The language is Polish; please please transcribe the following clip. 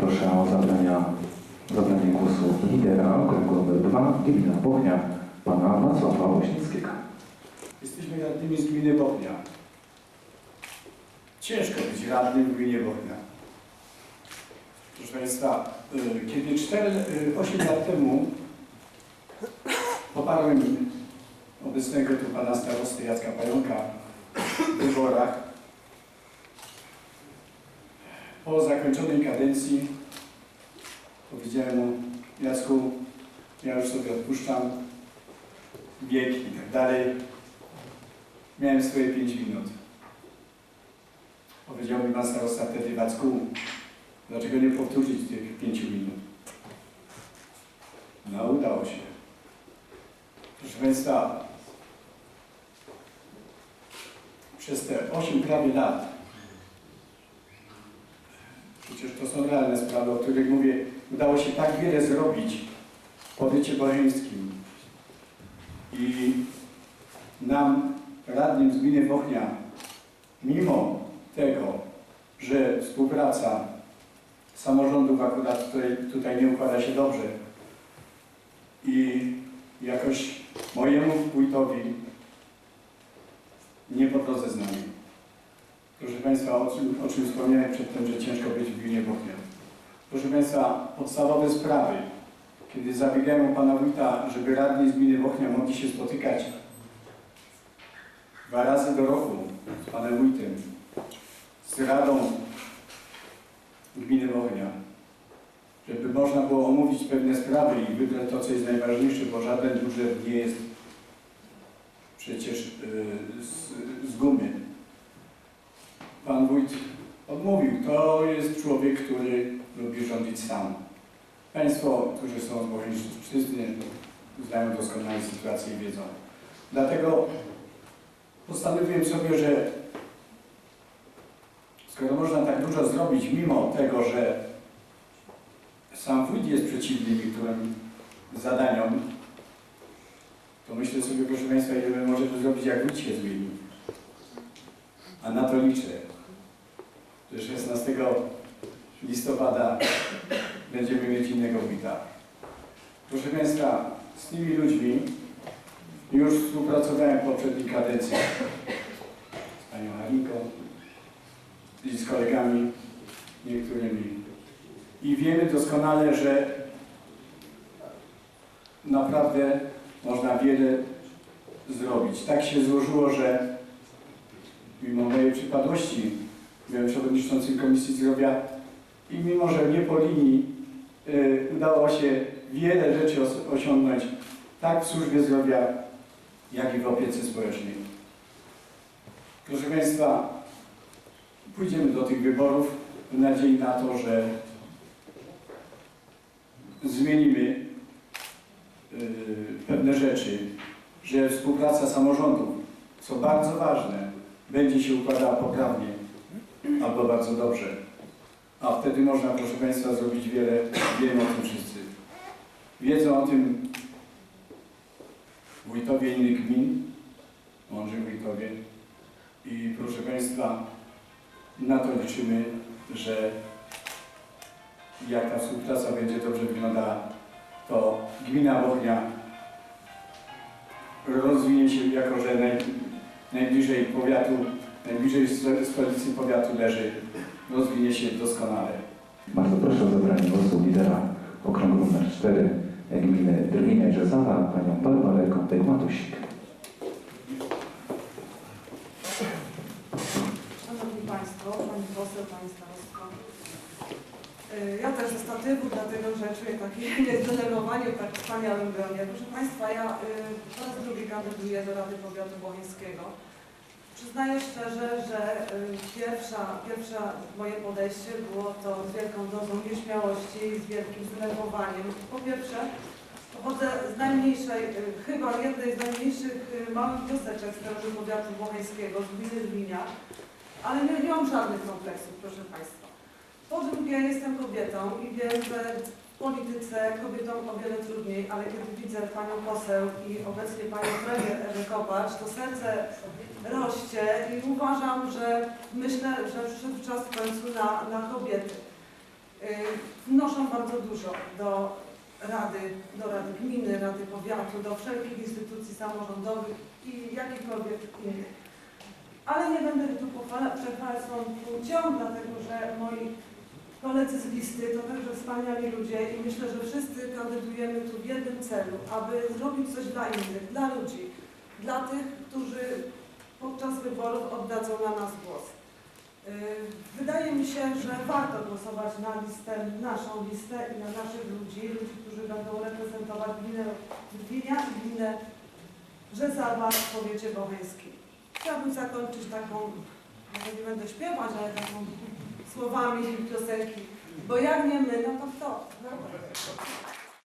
Proszę o zabrania, zabranie głosu lidera okręgu nr 2 gmina Bochnia, pana Wacława Łośnickiego. Jesteśmy radnymi z gminy Bochnia. Ciężko być radnym w gminie Bochnia. Proszę Państwa, y, kiedy 4, y, 8 lat temu poparłem obecnego tu pana starosty Jacka Pająka w wyborach, po zakończonej kadencji powiedziałem mu, Jacku, ja już sobie odpuszczam wiek i tak dalej. Miałem swoje 5 minut. Powiedział mi pan starosta wtedy, Wacku, dlaczego nie powtórzyć tych 5 minut? No, udało się. Proszę Państwa, przez te 8 prawie lat, przecież to sprawy, o których mówię, udało się tak wiele zrobić w powiecie boheńskim i nam, radnym z gminy Bochnia, mimo tego, że współpraca samorządów akurat tutaj, tutaj nie układa się dobrze i jakoś mojemu wójtowi nie po drodze z nami. Proszę Państwa, o czym, o czym wspomniałem przedtem, że ciężko być w gminie Bochnia. Proszę Państwa, podstawowe sprawy, kiedy zabiegałem o Pana Wójta, żeby radni z gminy Bochnia mogli się spotykać dwa razy do roku z Panem Wójtem, z Radą Gminy Bochnia, żeby można było omówić pewne sprawy i wybrać to, co jest najważniejsze, bo żaden budżet nie jest przecież yy, z, z gumy. Pan Wójt odmówił. To jest człowiek, który lubi rządzić sam. Państwo, którzy są z Bocheńszczyzny, znają doskonale sytuację i wiedzą. Dlatego postanowiłem sobie, że skoro można tak dużo zrobić, mimo tego, że sam wójt jest przeciwny niektórym zadaniom, to myślę sobie, proszę Państwa, ile my możemy zrobić, jak wójt się zmieni. A na to liczę, że 16 listopada będziemy mieć innego wójta. Proszę Państwa, z tymi ludźmi już współpracowałem w poprzedniej kadencji z Panią Halinką i z kolegami niektórymi. I wiemy doskonale, że naprawdę można wiele zrobić. Tak się złożyło, że mimo mojej przypadłości przewodniczącym Komisji Zdrowia i mimo, że nie po linii y, udało się wiele rzeczy os- osiągnąć tak w służbie zdrowia, jak i w opiece społecznej. Proszę Państwa, pójdziemy do tych wyborów w nadziei na to, że zmienimy y, pewne rzeczy, że współpraca samorządów, co bardzo ważne, będzie się układała poprawnie albo bardzo dobrze. A wtedy można, proszę Państwa, zrobić wiele, wiemy o tym wszyscy. Wiedzą o tym wójtowie innych gmin, mądrzy wójtowie. I proszę Państwa, na to liczymy, że jak ta współpraca będzie dobrze wyglądała, to gmina Bochnia rozwinie się jako, że naj, najbliżej powiatu, najbliżej sto- stolicy powiatu leży, rozwinie się doskonale. Bardzo proszę o zabranie głosu lidera okręgu nr 4 gminy Drwinia i Rzezawa, panią Barbarę Kąpek-Matusik. Szanowni Państwo, Pani Poseł, Pani Starostwo. Y, Ja też ze statywu, dlatego że czuję takie niezdenerwowanie w tak wspaniałym gronie. Proszę Państwa, ja y, po raz drugi kandyduję do Rady Powiatu Bocheńskiego. Przyznaję szczerze, że y, pierwsza, pierwsze moje podejście było to z wielką dozą nieśmiałości i z wielkim zdenerwowaniem. Po pierwsze, pochodzę z najmniejszej, y, chyba jednej z najmniejszych y, małych wioseczek z terenu powiatu bocheńskiego, z gminy Dwinia. Ale nie, nie mam żadnych kompleksów, proszę Państwa. Po drugie, jestem kobietą i wiem, że polityce kobietom o wiele trudniej, ale kiedy widzę Panią poseł i obecnie Panią premier Ewę Kopacz, to serce rośnie i uważam, że myślę, że przyszedł czas w końcu na, na kobiety. Yy, wnoszą bardzo dużo do Rady, do Rady Gminy, Rady Powiatu, do wszelkich instytucji samorządowych i jakichkolwiek innych. Ale nie będę tu przechwalać swoją płcią, dlatego że moi koledzy z listy to także wspaniali ludzie i myślę, że wszyscy kandydujemy tu w jednym celu, aby zrobić coś dla innych, dla ludzi, dla tych, którzy podczas wyborów oddadzą na nas głos. Yy, Wydaje mi się, że warto głosować na listę, naszą listę i na naszych ludzi, ludzi, którzy będą reprezentować gminę Gdynia i gminę Rzezawa w powiecie bocheńskim. Chciałabym zakończyć taką, może nie będę śpiewać, ale taką słowami piosenki, bo ja nie my, no to kto? No.